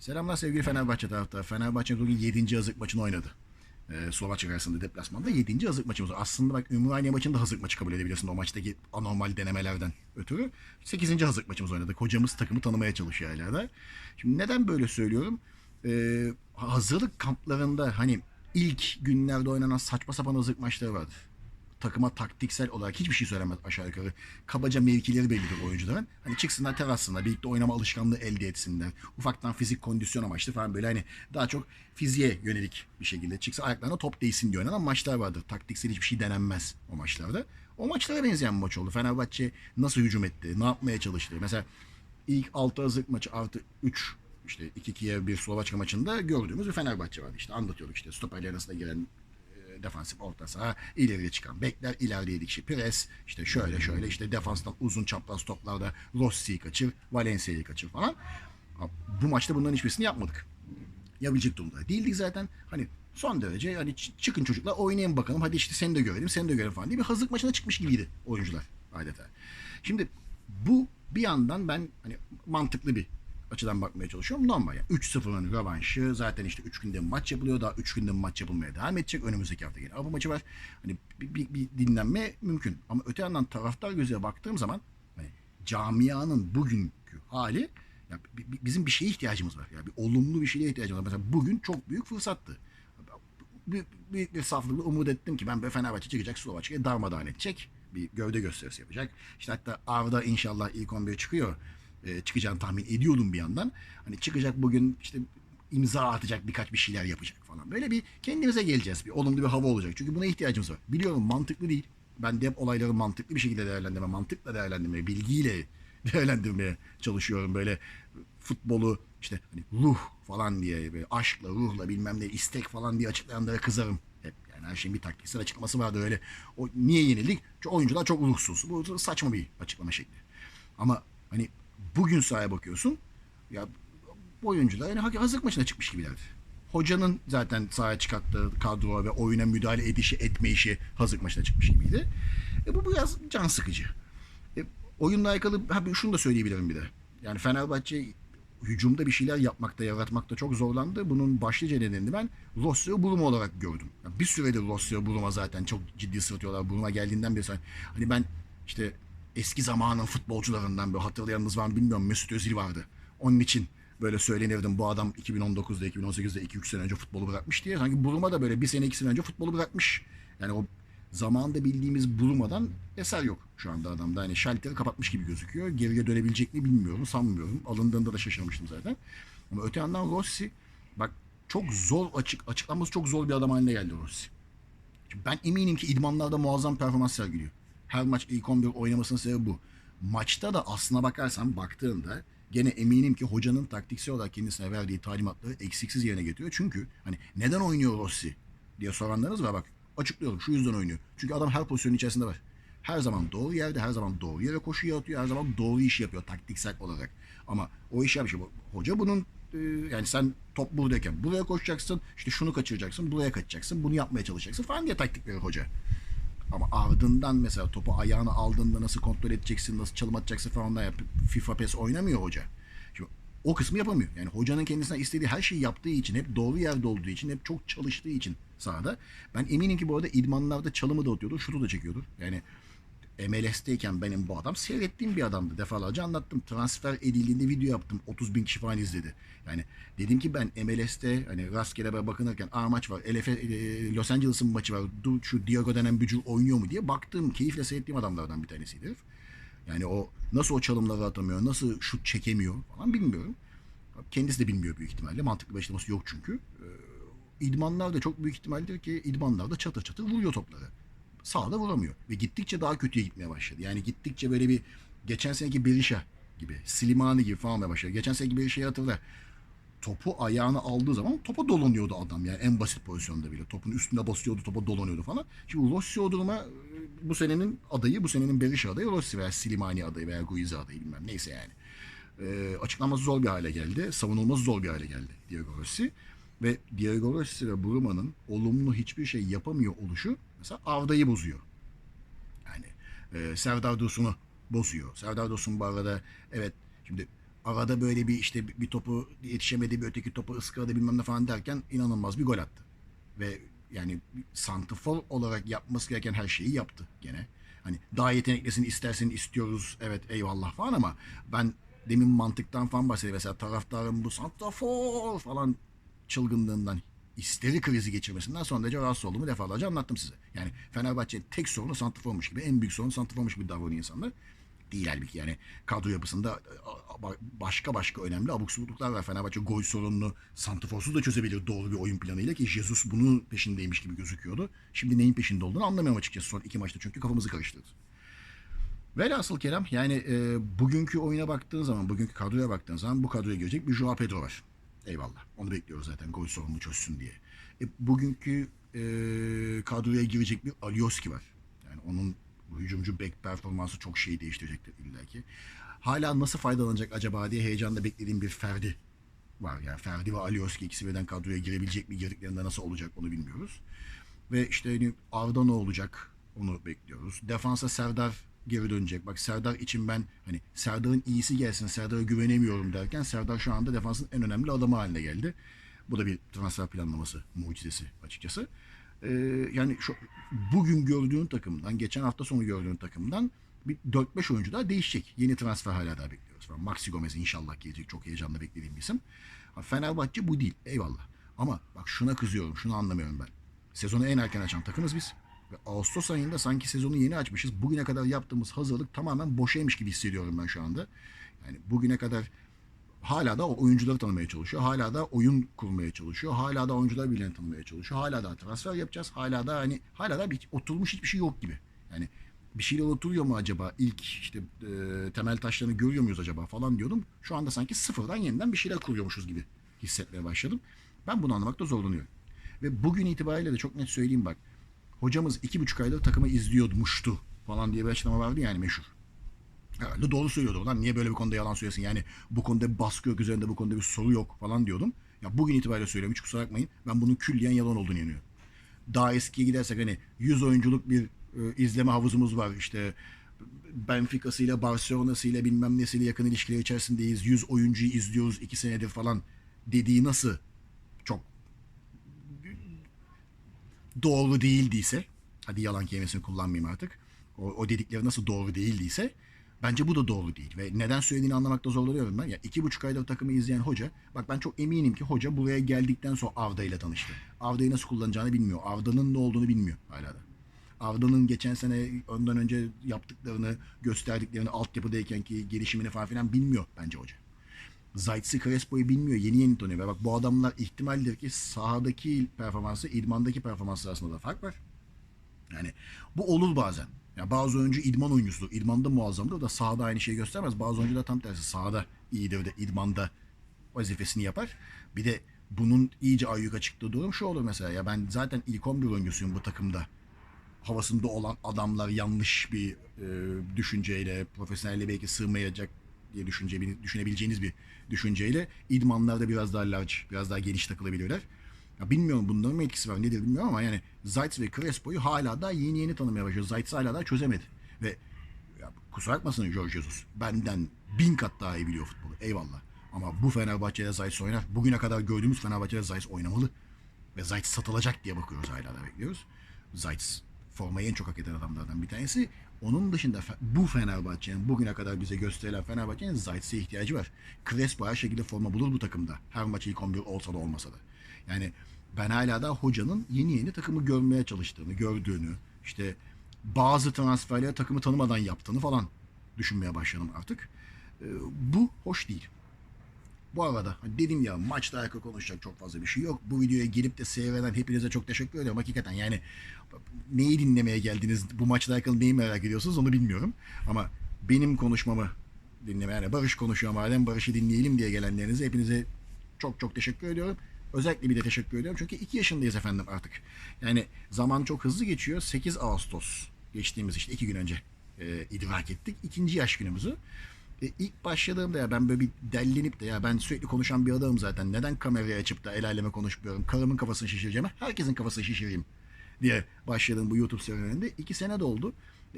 Selamlar sevgili Fenerbahçe taraftarı. Fenerbahçe bugün 7. hazırlık maçını oynadı. Ee, Slovakya karşısında deplasmanda 7. hazırlık maçımız. Aslında bak Ümraniye maçını da hazırlık maçı kabul edebilirsin o maçtaki anormal denemelerden ötürü. 8. hazırlık maçımız oynadık. Hocamız takımı tanımaya çalışıyor hala da. Şimdi neden böyle söylüyorum? Ee, hazırlık kamplarında hani ilk günlerde oynanan saçma sapan hazırlık maçları vardı takıma taktiksel olarak hiçbir şey söylemez aşağı yukarı. Kabaca mevkileri bellidir oyuncuların. Hani çıksınlar terasında birlikte oynama alışkanlığı elde etsinler. Ufaktan fizik kondisyon amaçlı falan böyle hani daha çok fiziğe yönelik bir şekilde çıksa ayaklarına top değsin diye oynanan maçlar vardır. Taktiksel hiçbir şey denenmez o maçlarda. O maçlara benzeyen bir maç oldu. Fenerbahçe nasıl hücum etti, ne yapmaya çalıştı. Mesela ilk 6 hazırlık maçı artı 3 işte 2-2'ye bir Slovakya maçında gördüğümüz bir Fenerbahçe vardı. İşte anlatıyorduk işte stoperler arasında giren e, defansif orta saha ileriye çıkan bekler ilerleye dikişi pres işte şöyle şöyle işte defanstan uzun çapraz toplarda Rossi'yi kaçır Valencia'yı kaçır falan. Bu maçta bunların hiçbirisini yapmadık. Yapabilecek durumda değildik zaten. Hani son derece hani çıkın çocuklar oynayın bakalım hadi işte seni de görelim seni de görelim falan diye bir hazırlık maçına çıkmış gibiydi oyuncular adeta. Şimdi bu bir yandan ben hani mantıklı bir açıdan bakmaya çalışıyorum. Normal yani 3-0'ın rövanşı zaten işte 3 günde maç yapılıyor. Daha 3 günde maç yapılmaya devam edecek. Önümüzdeki hafta yine Avrupa maçı var. Hani bir, bir, bir dinlenme mümkün. Ama öte yandan taraftar gözüyle baktığım zaman hani camianın bugünkü hali ya bi- bi- bizim bir şeye ihtiyacımız var. Ya bir olumlu bir şeye ihtiyacımız var. Mesela bugün çok büyük fırsattı. Büyük, büyük bir saflıkla umut ettim ki ben Fenerbahçe çıkacak Slovakya'ya darmadağın edecek. Bir gövde gösterisi yapacak. İşte hatta Arda inşallah ilk 11 çıkıyor. Ee, çıkacağını tahmin ediyordum bir yandan. Hani çıkacak bugün işte imza atacak birkaç bir şeyler yapacak falan. Böyle bir kendimize geleceğiz. Bir olumlu bir hava olacak. Çünkü buna ihtiyacımız var. Biliyorum mantıklı değil. Ben de hep olayları mantıklı bir şekilde değerlendirme, mantıkla değerlendirmeye, bilgiyle değerlendirmeye çalışıyorum. Böyle futbolu işte hani ruh falan diye böyle aşkla, ruhla bilmem ne istek falan diye açıklayanlara kızarım. Hep yani her şeyin bir taktiksel açıklaması vardı öyle. O niye yenildik? Çünkü oyuncular çok ruhsuz. Bu saçma bir açıklama şekli. Ama hani bugün sahaya bakıyorsun. Ya oyuncular yani hazırlık maçına çıkmış gibilerdi. Hocanın zaten sahaya çıkarttığı kadro ve oyuna müdahale edişi, etme işi hazırlık maçına çıkmış gibiydi. E bu biraz can sıkıcı. E, oyunla alakalı ha, şunu da söyleyebilirim bir de. Yani Fenerbahçe hücumda bir şeyler yapmakta, yaratmakta çok zorlandı. Bunun başlıca nedenini ben Rossio Buruma olarak gördüm. Yani bir süredir Rossio Buruma zaten çok ciddi sırıtıyorlar. Buruma geldiğinden beri hani ben işte eski zamanın futbolcularından böyle hatırlayanınız var mı bilmiyorum Mesut Özil vardı. Onun için böyle söylenirdim bu adam 2019'da 2018'de 2-3 sene önce futbolu bırakmış diye. Sanki Buruma da böyle bir sene iki sene önce futbolu bırakmış. Yani o zamanında bildiğimiz Buruma'dan eser yok şu anda adamda. Yani şalteri kapatmış gibi gözüküyor. Geriye dönebilecek mi bilmiyorum, sanmıyorum. Alındığında da şaşırmıştım zaten. Ama öte yandan Rossi bak çok zor açık açıklanması çok zor bir adam haline geldi Rossi. Şimdi ben eminim ki idmanlarda muazzam performans sergiliyor. Her maç ilk 11 oynamasının sebebi bu. Maçta da aslına bakarsan baktığında gene eminim ki hocanın taktiksel olarak kendisine verdiği talimatları eksiksiz yerine getiriyor. Çünkü hani neden oynuyor Rossi diye soranlarınız var bak. Açıklıyorum şu yüzden oynuyor. Çünkü adam her pozisyonun içerisinde var. Her zaman doğru yerde, her zaman doğru yere koşuyor atıyor, her zaman doğru işi yapıyor taktiksel olarak. Ama o işi yapmış. Hoca bunun yani sen top buradayken buraya koşacaksın, işte şunu kaçıracaksın, buraya kaçacaksın, bunu yapmaya çalışacaksın falan diye taktik verir hoca. Ama ardından mesela topu ayağına aldığında nasıl kontrol edeceksin, nasıl çalım atacaksın falan da. FIFA PES oynamıyor hoca. Şimdi o kısmı yapamıyor. Yani hocanın kendisine istediği her şeyi yaptığı için, hep doğru yerde olduğu için, hep çok çalıştığı için sahada. Ben eminim ki bu arada idmanlarda çalımı da atıyordur, şutu da çekiyordur. Yani MLS'teyken benim bu adam seyrettiğim bir adamdı. Defalarca anlattım. Transfer edildiğinde video yaptım. 30 bin kişi falan izledi. Yani dedim ki ben MLS'te hani rastgele böyle bakınırken Aa maç var. LF, e, Los Angeles'ın maçı var. Dur şu Diego denen bücül oynuyor mu diye baktım. Keyifle seyrettiğim adamlardan bir tanesiydi. Yani o nasıl o çalımları atamıyor, nasıl şut çekemiyor falan bilmiyorum. Kendisi de bilmiyor büyük ihtimalle. Mantıklı bir açıklaması yok çünkü. Ee, idmanlarda çok büyük ihtimaldir ki idmanlarda çatır çatır vuruyor topları sağda vuramıyor. Ve gittikçe daha kötüye gitmeye başladı. Yani gittikçe böyle bir geçen seneki Berisha gibi, Slimani gibi falan olmaya başladı. Geçen seneki Berisha'yı hatırla. Topu ayağına aldığı zaman topa dolanıyordu adam yani en basit pozisyonda bile. Topun üstünde basıyordu, topa dolanıyordu falan. Şimdi Rossi o duruma e, bu senenin adayı, bu senenin Berisha adayı Rossi veya Slimani adayı veya Guiza adayı bilmem neyse yani. Ee, açıklanması zor bir hale geldi. Savunulması zor bir hale geldi Diego Rossi. Ve ve Bruma'nın olumlu hiçbir şey yapamıyor oluşu mesela Arda'yı bozuyor. Yani e, Serdar Dursun'u bozuyor. Serdar Dursun bu arada evet şimdi arada böyle bir işte bir topu yetişemedi bir öteki topu ıskaladı bilmem ne falan derken inanılmaz bir gol attı. Ve yani santrfor olarak yapması gereken her şeyi yaptı gene. Hani daha yeteneklisini istersen istiyoruz evet eyvallah falan ama ben demin mantıktan falan bahsediyorum. Mesela taraftarın bu santrafor falan çılgınlığından isteri krizi geçirmesinden son derece rahatsız olduğumu defalarca anlattım size. Yani Fenerbahçe'nin tek sorunu santraformuş gibi, en büyük sorunu santraformuş gibi davranıyor insanlar. Değil halbuki yani kadro yapısında e, başka başka önemli abuk subukluklar var. Fenerbahçe gol sorununu santraforsuz da çözebilir doğru bir oyun planıyla ki Jesus bunun peşindeymiş gibi gözüküyordu. Şimdi neyin peşinde olduğunu anlamıyorum açıkçası son iki maçta çünkü kafamızı karıştırdı. Velhasıl kelam yani e, bugünkü oyuna baktığın zaman, bugünkü kadroya baktığın zaman bu kadroya girecek bir Joao Pedro var. Eyvallah. Onu bekliyoruz zaten gol sorununu çözsün diye. E, bugünkü e, kadroya girecek bir Alioski var. Yani onun hücumcu bek performansı çok şeyi değiştirecektir illaki. Hala nasıl faydalanacak acaba diye heyecanla beklediğim bir Ferdi var. Yani Ferdi ve Alioski ikisi birden kadroya girebilecek mi? Girdiklerinde nasıl olacak onu bilmiyoruz. Ve işte hani Arda ne olacak onu bekliyoruz. Defansa Serdar geri dönecek. Bak Serdar için ben hani Serdar'ın iyisi gelsin Serdar'a güvenemiyorum derken Serdar şu anda defansın en önemli adamı haline geldi. Bu da bir transfer planlaması mucizesi açıkçası. Ee, yani şu, bugün gördüğün takımdan, geçen hafta sonu gördüğün takımdan bir 4-5 oyuncu daha değişecek. Yeni transfer hala daha bekliyoruz. Falan. Maxi Gomez inşallah gelecek. Çok heyecanla beklediğim bir isim. Fenerbahçe bu değil. Eyvallah. Ama bak şuna kızıyorum. Şunu anlamıyorum ben. Sezonu en erken açan takımız biz. Ve Ağustos ayında sanki sezonu yeni açmışız. Bugüne kadar yaptığımız hazırlık tamamen boşaymış gibi hissediyorum ben şu anda. Yani bugüne kadar hala da oyuncuları tanımaya çalışıyor. Hala da oyun kurmaya çalışıyor. Hala da oyuncular birilerini tanımaya çalışıyor. Hala da transfer yapacağız. Hala da hani hala da bir, oturmuş hiçbir şey yok gibi. Yani bir şeyler oturuyor mu acaba? İlk işte e, temel taşlarını görüyor muyuz acaba falan diyordum. Şu anda sanki sıfırdan yeniden bir şeyler kuruyormuşuz gibi hissetmeye başladım. Ben bunu anlamakta zorlanıyorum. Ve bugün itibariyle de çok net söyleyeyim bak. Hocamız iki buçuk aydır takımı izliyormuştu falan diye bir açıklama vardı yani meşhur. Herhalde doğru söylüyordu. Lan niye böyle bir konuda yalan söylesin? Yani bu konuda bir baskı yok üzerinde bu konuda bir soru yok falan diyordum. Ya bugün itibariyle söylüyorum hiç kusura bakmayın. Ben bunun külliyen yalan olduğunu inanıyorum. Daha eskiye gidersek hani 100 oyunculuk bir e, izleme havuzumuz var. İşte Benfica'sıyla Barcelona'sıyla bilmem nesiyle yakın ilişkiler içerisindeyiz. 100 oyuncuyu izliyoruz 2 senedir falan dediği nasıl çok doğru değildiyse hadi yalan kelimesini kullanmayayım artık. O, o dedikleri nasıl doğru değildiyse bence bu da doğru değil. Ve neden söylediğini anlamakta zorlanıyorum ben. Ya iki buçuk ayda o takımı izleyen hoca, bak ben çok eminim ki hoca buraya geldikten sonra Avda ile tanıştı. Avda'yı nasıl kullanacağını bilmiyor. Avda'nın ne olduğunu bilmiyor hala da. Avda'nın geçen sene ondan önce yaptıklarını, gösterdiklerini, altyapıdayken ki gelişimini falan filan bilmiyor bence hoca. Zayt'si Crespo'yu bilmiyor. Yeni yeni tanıyor. Bak bu adamlar ihtimaldir ki sahadaki performansı, idmandaki performansı arasında da fark var. Yani bu olur bazen. Ya bazı oyuncu idman oyuncusudur. İdmanda muazzamdır. Da sahada aynı şeyi göstermez. Bazı oyuncular tam tersi. Sahada iyidir de idmanda vazifesini yapar. Bir de bunun iyice ayyuka çıktığı durum şu olur mesela. Ya ben zaten ilk 11 oyuncusuyum bu takımda. Havasında olan adamlar yanlış bir e, düşünceyle, profesyonelle belki sığmayacak diye düşünce, düşünebileceğiniz bir düşünceyle idmanlarda biraz daha large, biraz daha geniş takılabiliyorlar. Ya bilmiyorum bunların mı etkisi var nedir bilmiyorum ama yani Zayt ve Crespo'yu hala da yeni yeni tanımaya başlıyor. Zayt hala da çözemedi. Ve ya, kusura bakmasın Jorge Jesus. Benden bin kat daha iyi biliyor futbolu. Eyvallah. Ama bu Fenerbahçe'de Zayt oynar. Bugüne kadar gördüğümüz Fenerbahçe'de Zayt oynamalı. Ve Zayt satılacak diye bakıyoruz hala da bekliyoruz. Zayt formayı en çok hak eden adamlardan bir tanesi. Onun dışında bu Fenerbahçe'nin bugüne kadar bize gösterilen Fenerbahçe'nin Zayt'se ihtiyacı var. Crespo her şekilde forma bulur bu takımda. Her maç ilk 11 olsa da olmasa da. Yani ben hala da hocanın yeni yeni takımı görmeye çalıştığını, gördüğünü, işte bazı transferleri takımı tanımadan yaptığını falan düşünmeye başladım artık. Ee, bu hoş değil. Bu arada hani dedim ya maçla alakalı konuşacak çok fazla bir şey yok. Bu videoya gelip de seyreden hepinize çok teşekkür ediyorum. Hakikaten yani neyi dinlemeye geldiniz, bu maçla alakalı neyi merak ediyorsunuz onu bilmiyorum. Ama benim konuşmamı dinlemeye, yani Barış konuşuyor madem Barış'ı dinleyelim diye gelenlerinize hepinize çok çok teşekkür ediyorum. Özellikle bir de teşekkür ediyorum. Çünkü 2 yaşındayız efendim artık. Yani zaman çok hızlı geçiyor. 8 Ağustos geçtiğimiz işte 2 gün önce e, idrak ettik. ikinci yaş günümüzü. E, ilk başladığımda ya ben böyle bir dellenip de ya ben sürekli konuşan bir adamım zaten. Neden kamerayı açıp da el aleme konuşmuyorum? Karımın kafasını şişireceğim. Herkesin kafasını şişireyim diye başladığım bu YouTube serüveninde. iki sene doldu.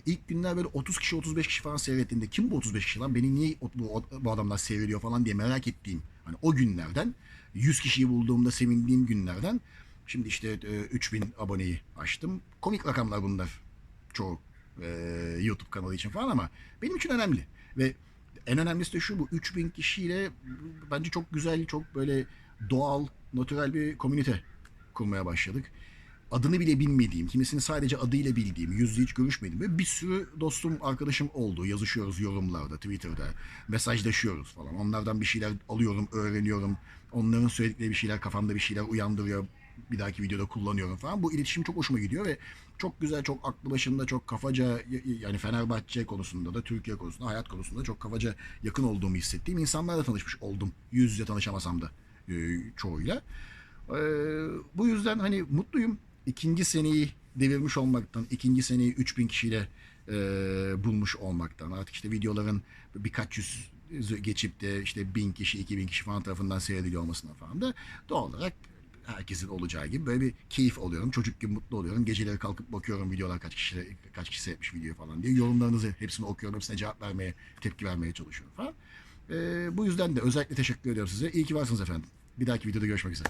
İlk günler böyle 30 kişi 35 kişi falan seyrettiğinde kim bu 35 kişi lan beni niye bu, bu adamlar seyrediyor falan diye merak ettiğim hani o günlerden 100 kişiyi bulduğumda sevindiğim günlerden şimdi işte e, 3000 aboneyi açtım. Komik rakamlar bunlar çoğu e, YouTube kanalı için falan ama benim için önemli ve en önemlisi de şu bu 3000 kişiyle bence çok güzel çok böyle doğal natürel bir komünite kurmaya başladık adını bile bilmediğim, kimisini sadece adıyla bildiğim, yüzde hiç görüşmediğim ve bir sürü dostum, arkadaşım oldu. Yazışıyoruz yorumlarda, Twitter'da, mesajlaşıyoruz falan. Onlardan bir şeyler alıyorum, öğreniyorum. Onların söyledikleri bir şeyler kafamda bir şeyler uyandırıyor. Bir dahaki videoda kullanıyorum falan. Bu iletişim çok hoşuma gidiyor ve çok güzel, çok aklı başında, çok kafaca yani Fenerbahçe konusunda da, Türkiye konusunda, hayat konusunda çok kafaca yakın olduğumu hissettiğim insanlarla tanışmış oldum. Yüz yüze tanışamasam da e, çoğuyla. Ee, bu yüzden hani mutluyum. İkinci seneyi devirmiş olmaktan, ikinci seneyi 3000 kişiyle e, bulmuş olmaktan. Artık işte videoların birkaç yüz geçip de işte 1000 kişi, 2000 kişi falan tarafından seyrediliyor olmasına falan da doğal olarak herkesin olacağı gibi böyle bir keyif alıyorum. Çocuk gibi mutlu oluyorum. Geceleri kalkıp bakıyorum videolar kaç kişi kaç kişi seyretmiş video falan diye. Yorumlarınızı hepsini okuyorum. Hepsine cevap vermeye, tepki vermeye çalışıyorum falan. Ee, bu yüzden de özellikle teşekkür ediyorum size. İyi ki varsınız efendim. Bir dahaki videoda görüşmek üzere.